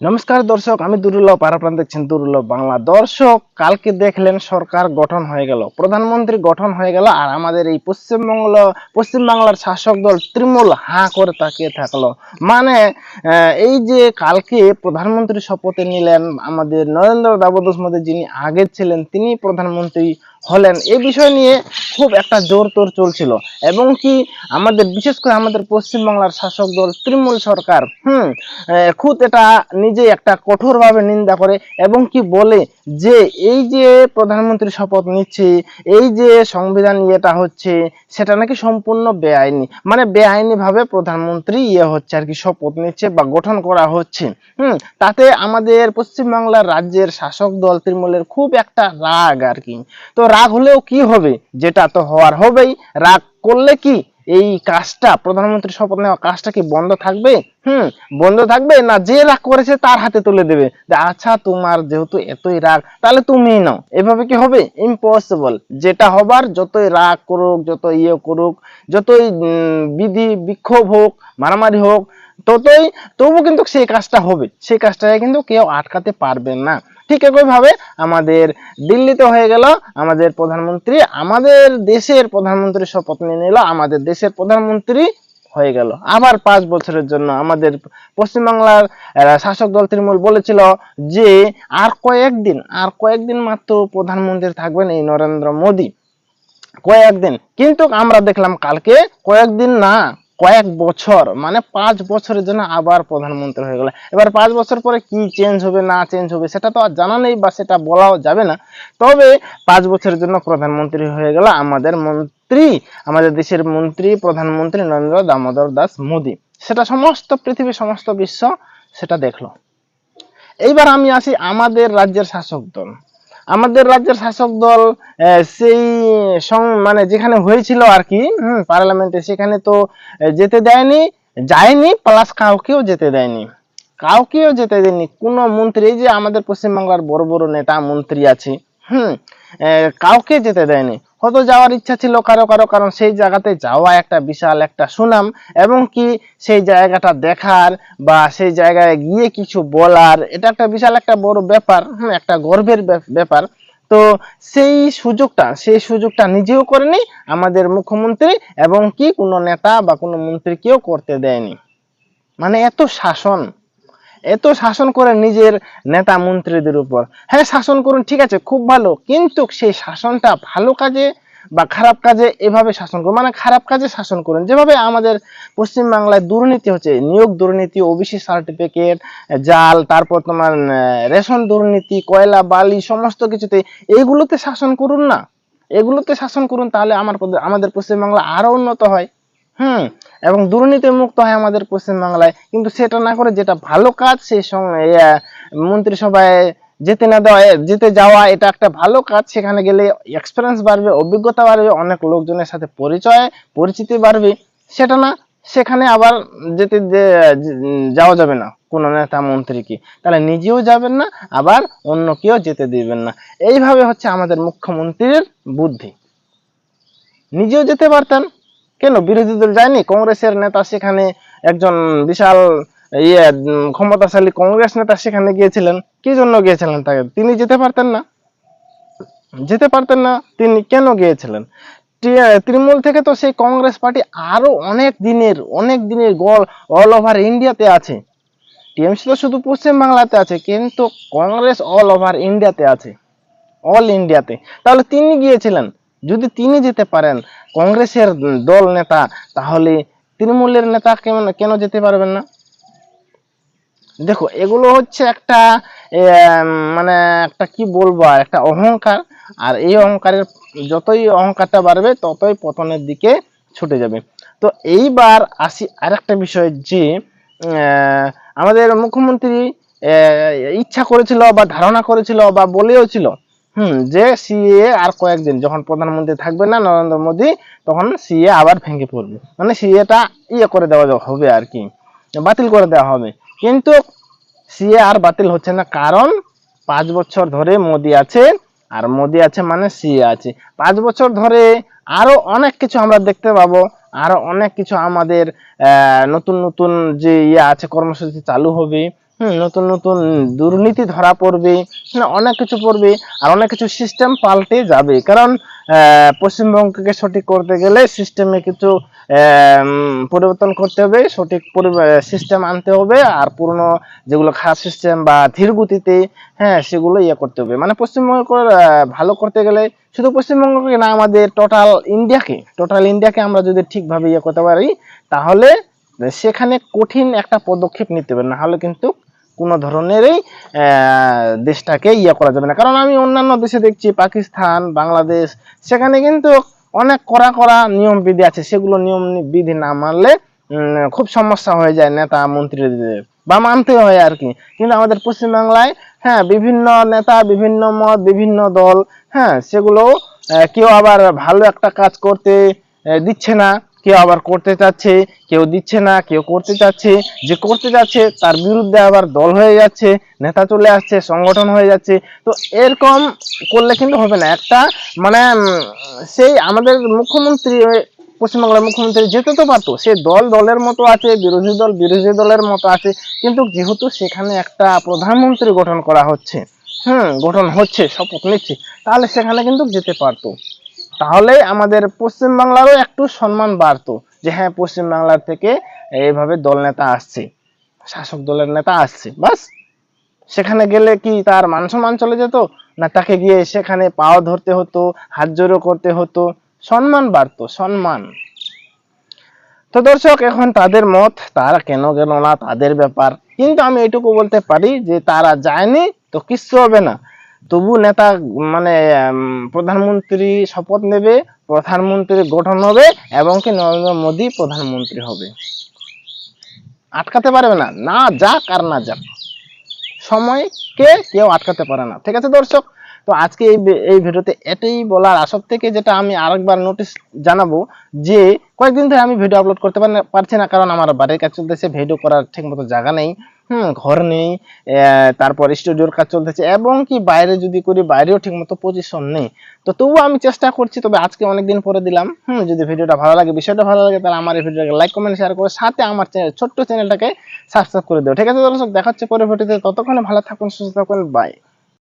নমস্কার দর্শক, আমি দুর্লভ পারাপ্রাণ দেখছেন দুর্লভ বাংলা। দর্শক, কালকে দেখলেন সরকার গঠন হয়ে গেল, প্রধানমন্ত্রী গঠন হয়ে গেল, আর আমাদের এই পশ্চিমবঙ্গ, পশ্চিমবাংলার শাসক দল তৃণমূল হাঁ করে তাকিয়ে থাকল। মানে এই যে কালকে প্রধানমন্ত্রী শপথে নিলেন আমাদের নরেন্দ্র দামোদর মোদী যিনি আগে ছিলেন, তিনি প্রধানমন্ত্রী হলেন। এই বিষয় নিয়ে খুব একটা জোর তোর চলছিল। এবং কি আমাদের, বিশেষ করে আমাদের পশ্চিমবাংলার শাসক দল তৃণমূল সরকার, হুম খুদ এটা নিজে একটা কঠোরভাবে নিন্দা করে এবং কি বলে যে এই যে প্রধানমন্ত্রী শপথ নিচ্ছে, এই যে সংবিধান ইয়েটা হচ্ছে, সেটা নাকি সম্পূর্ণ বেআইনি। মানে বেআইনি ভাবে প্রধানমন্ত্রী ইয়ে হচ্ছে আর কি, শপথ নিচ্ছে বা গঠন করা হচ্ছে। হুম, তাতে আমাদের পশ্চিমবাংলার রাজ্যের শাসক দল তৃণমূলের খুব একটা রাগ আর কি। তো রাগ হলেও কি হবে? যেটা তো হওয়ার হবেই। রাগ করলে কি? এই কাজটা প্রধানমন্ত্রী শপথ নেওয়া কাজটা কি বন্ধ থাকবে? হুম, বন্ধ থাকবে না যে রাগ করেছে তার হাতে তুলে দেবে। আচ্ছা তোমার যেহেতু এতই রাগ, তাহলে তুমি নাও। এভাবে কি হবে? ইম্পসিবল যেটা হবার, যতই রাগ করুক যত ইয়ে করুক, যতই বিধি বিক্ষোভ হোক, মারামারি হোক, ততই তবু কিন্তু সেই কাজটা হবে। সেই কাজটাকে কিন্তু কেউ আটকাতে পারবে না। ঠিক একইভাবে আমাদের দিল্লিতে হয়ে গেল, আমাদের প্রধানমন্ত্রী, আমাদের দেশের প্রধানমন্ত্রী শপথ নিয়ে নিল, আমাদের দেশের প্রধানমন্ত্রী হয়ে গেল। আবার পাঁচ বছরের জন্য আমাদের পশ্চিমবাংলার শাসক দল তৃণমূল বলেছিল যে আর কয়েকদিন আর কয়েকদিন মাত্র প্রধানমন্ত্রী থাকবেন এই নরেন্দ্র মোদী। কয়েকদিন, কিন্তু আমরা দেখলাম কালকে কয়েকদিন না। কয়েক বছর মানে পাঁচ বছরের জন্য আবার প্রধানমন্ত্রী হয়ে গেল। এবার পাঁচ বছর পরে কি চেঞ্জ হবে, না চেঞ্জ হবে, সেটা তো আর জানা নেই বা সেটা বলাও যাবে না। তবে পাঁচ বছরের জন্য প্রধানমন্ত্রী হয়ে গেল আমাদের মন্ত্রী, আমাদের দেশের মন্ত্রী, প্রধানমন্ত্রী নরেন্দ্র দামোদর দাস মোদী। সেটা সমস্ত পৃথিবী সমস্ত বিশ্ব সেটা দেখল। এইবার আমি আসি আমাদের রাজ্যের শাসক দল আমাদের রাজ্যের শাসক দল সেই মানে যেখানে হয়েছিল আর কি, হম, পার্লামেন্টে সেখানে তো যেতে দেয়নি, যায়নি প্লাস কাউকেও যেতে দেয়নি। কাউকেও যেতে দেয়নি। কোনো মন্ত্রী যে আমাদের পশ্চিমবাংলার বড় বড় নেতা মন্ত্রী আছে, হুম কাউকে যেতে দেয়নি। হয়তো যাওয়ার ইচ্ছা ছিল কারও কারও কারণ সেই জায়গাতে যাওয়া একটা বিশাল একটা সুনাম এবং কি সেই জায়গাটা দেখার বা সেই জায়গায় গিয়ে কিছু বলার এটা একটা বিশাল একটা বড় ব্যাপার হুম, একটা গর্বের ব্যাপ- ব্যাপার। তো সেই সুযোগটা সেই সুযোগটা নিজেও করেনি আমাদের মুখ্যমন্ত্রী এবং কি কোনো নেতা বা কোনো মন্ত্রীকেও করতে দেয়নি। মানে এত শাসন এত শাসন করে নিজের নেতা মন্ত্রীদের উপর। হ্যাঁ শাসন করুন, ঠিক আছে, খুব ভালো, কিন্তু সেই শাসনটা ভালো কাজে বা খারাপ কাজে এভাবে শাসন করুন মানে খারাপ কাজে শাসন করুন। যেভাবে আমাদের পশ্চিমবাংলায় দুর্নীতি হচ্ছে, নিয়োগ দুর্নীতি ওবিসি সার্টিফিকেট জাল, তারপর তোমার রেশন দুর্নীতি, কয়লা, বালি, সমস্ত কিছুতে এইগুলোতে শাসন করুন না। এগুলোতে শাসন করুন, তাহলে আমার আমাদের পশ্চিমবাংলা আরও উন্নত হয়। হুম, এবং দুর্নীতি মুক্ত হয় আমাদের পশ্চিমবাংলায়। কিন্তু সেটা না করে যেটা ভালো কাজ, সেই সঙ্গে মন্ত্রিসভায় যেতে না দেওয়া যেতে যাওয়া, এটা একটা ভালো কাজ। সেখানে গেলে এক্সপিরিয়েন্স বাড়বে, অভিজ্ঞতা বাড়বে, অনেক লোকজনের সাথে পরিচয়, পরিচিতি বাড়বে। সেটা না, সেখানে আবার যেতে যাওয়া যাবে না, কোন নেতা মন্ত্রীকে। তাহলে নিজেও যাবেন না, আবার অন্য কেউ যেতে দিবেন না। এইভাবে হচ্ছে আমাদের মুখ্যমন্ত্রীর বুদ্ধি। নিজেও যেতে পারতেন কেন? বিরোধী দল যায়নি? কংগ্রেসের নেতা সেখানে একজন বিশাল ইয়ে ক্ষমতাশালী কংগ্রেস নেতা সেখানে গিয়েছিলেন। কি জন্য গিয়েছিলেন তাকে? তিনি যেতে পারতেন না। যেতে পারতেন না, তিনি কেন গিয়েছিলেন? তৃণমূল থেকে তো সেই কংগ্রেস পার্টি আরও অনেক দিনের অনেক দিনের গল অল ওভার ইন্ডিয়াতে আছে। টিএমসি তো শুধু পশ্চিম বাংলাতে আছে, কিন্তু কংগ্রেস অল ওভার ইন্ডিয়াতে আছে। অল ইন্ডিয়াতে তাহলে তিনি গিয়েছিলেন? যদি তিনি যেতে পারেন, কংগ্রেসের দল নেতা, তাহলে তৃণমূলের নেতা কেমন, কেন যেতে পারবেন না? দেখো, এগুলো হচ্ছে একটা মানে একটা কি বলব, আর একটা অহংকার। আর এই অহংকারের, যতই অহংকারটা বাড়বে, ততই পতনের দিকে ছুটে যাবে। তো এইবার আসি আরেকটা বিষয় যে আমাদের মুখ্যমন্ত্রী ইচ্ছা করেছিল বা ধারণা করেছিল বা বলেও ছিল হুম, যে সিএ আর কয়েকদিন যখন প্রধানমন্ত্রী থাকবে না নরেন্দ্র মোদী, তখন সিএ আবার ভেঙে পড়বে। মানে সিএটা ইয়ে করে দেওয়া হবে আর কি, বাতিল করে দেওয়া হবে। কিন্তু সিএ আর বাতিল হচ্ছে না কারণ পাঁচ বছর ধরে মোদি আছে, আর মোদি আছে মানে সিএ আছে। পাঁচ বছর ধরে আরও অনেক কিছু আমরা দেখতে পাবো আরও অনেক কিছু আমাদের নতুন নতুন যে ইয়ে আছে, কর্মসূচি চালু হবে। হুম, নতুন নতুন দুর্নীতি ধরা পড়বে অনেক কিছু পড়বে আর অনেক কিছু সিস্টেম পাল্টে যাবে। কারণ পশ্চিমবঙ্গকে সঠিক করতে গেলে সিস্টেমে কিছু পরিবর্তন করতে হবে সঠিক সিস্টেম আনতে হবে আর পুরনো যেগুলো খারাপ সিস্টেম বা ধীর গতিতে হ্যাঁ সেগুলো ইয়ে করতে হবে। মানে পশ্চিমবঙ্গ ভালো করতে গেলে শুধু পশ্চিমবঙ্গকে না আমাদের টোটাল ইন্ডিয়াকে টোটাল ইন্ডিয়াকে আমরা যদি ঠিকভাবে ইয়ে করতে পারি তাহলে সেখানে কঠিন একটা পদক্ষেপ নিতে হবে। না হলে কিন্তু কোনো ধরনেরই দেশটাকে ইয়ে করা যাবে না। কারণ আমি অন্যান্য দেশে দেখছি, পাকিস্তান, বাংলাদেশ, সেখানে কিন্তু অনেক কড়া করা নিয়ম বিধি আছে। সেগুলো নিয়ম বিধি না মানলে খুব সমস্যা হয়ে যায় নেতা মন্ত্রীদের। বা মানতে হয় আর কি। কিন্তু আমাদের পশ্চিমবাংলায় হ্যাঁ বিভিন্ন নেতা, বিভিন্ন মত, বিভিন্ন দল হ্যাঁ সেগুলো কেউ আবার ভালো একটা কাজ করতে দিচ্ছে না। কেউ আবার করতে চাচ্ছে, কেউ দিচ্ছে না, কেউ করতে চাচ্ছে। যে করতে যাচ্ছে, তার বিরুদ্ধে আবার দল হয়ে যাচ্ছে, নেতা চলে আসছে, সংগঠন হয়ে যাচ্ছে। তো এরকম করলে কিন্তু হবে না। একটা মানে সেই আমাদের মুখ্যমন্ত্রী, পশ্চিমবাংলার মুখ্যমন্ত্রী যেতে তো পারতো। সে দল দলের মতো আছে, বিরোধী দল বিরোধী দলের মতো আছে। কিন্তু যেহেতু সেখানে একটা প্রধানমন্ত্রী গঠন করা হচ্ছে, হুম, গঠন হচ্ছে, শপথ নিচ্ছে, তাহলে সেখানে কিন্তু যেতে পারতো। তাহলে আমাদের পশ্চিম বাংলারও একটু সম্মান বাড়তো যে হ্যাঁ পশ্চিম বাংলার থেকে এইভাবে দল নেতা আসছে, শাসক দলের নেতা আসছে, বাস। সেখানে গেলে কি তার মান সম্মান চলে যেত? না তাকে গিয়ে সেখানে পাও ধরতে হতো, হাত জোড়ো করতে হতো। সম্মান বাড়তো, সম্মান। তো দর্শক, এখন তাদের মত, তারা কেন গেল না, তাদের ব্যাপার। কিন্তু আমি এটুকু বলতে পারি যে তারা যায়নি, তো কিচ্ছু হবে না। তবু নেতা মানে প্রধানমন্ত্রী শপথ নেবে প্রধানমন্ত্রী গঠন হবে, এবং কি নরেন্দ্র মোদী প্রধানমন্ত্রী হবে। আটকাতে পারবে না। না যাক আর না যাক। সময়কে কেউ আটকাতে পারে না। ঠিক আছে দর্শক? তো আজকে এই এই ভিডিওতে এটাই বলার আসব থেকে যেটা আমি আরেকবার নোটিশ জানাব যে, কয়েকদিন ধরে আমি ভিডিও আপলোড করতে পারছি না, কারণ আমার বাড়ির কাজ চলতেছে ভিডিও করার ঠিক মতো জায়গা নেই। হুম, ঘর নেই তারপর স্টুডিওর কাজ চলতেছে, এবং কি বাইরে যদি করি, বাইরেও ঠিকমতো পজিশন নেই। তো তবুও আমি চেষ্টা করছি, তবে আজকে অনেকদিন পরে দিলাম। হুম, যদি ভিডিওটা ভালো লাগে, বিষয়টা ভালো লাগে, তাহলে আমার এই ভিডিওটাকে লাইক কমেন্ট শেয়ার করে সাথে আমার ছোট্ট চ্যানেলটাকে সাবস্ক্রাইব করে দেবো ঠিক আছে দর্শক, দেখা হচ্ছে পরে ভিডিওতে ততক্ষণে ভালো থাকুন, সুস্থ থাকুন বাই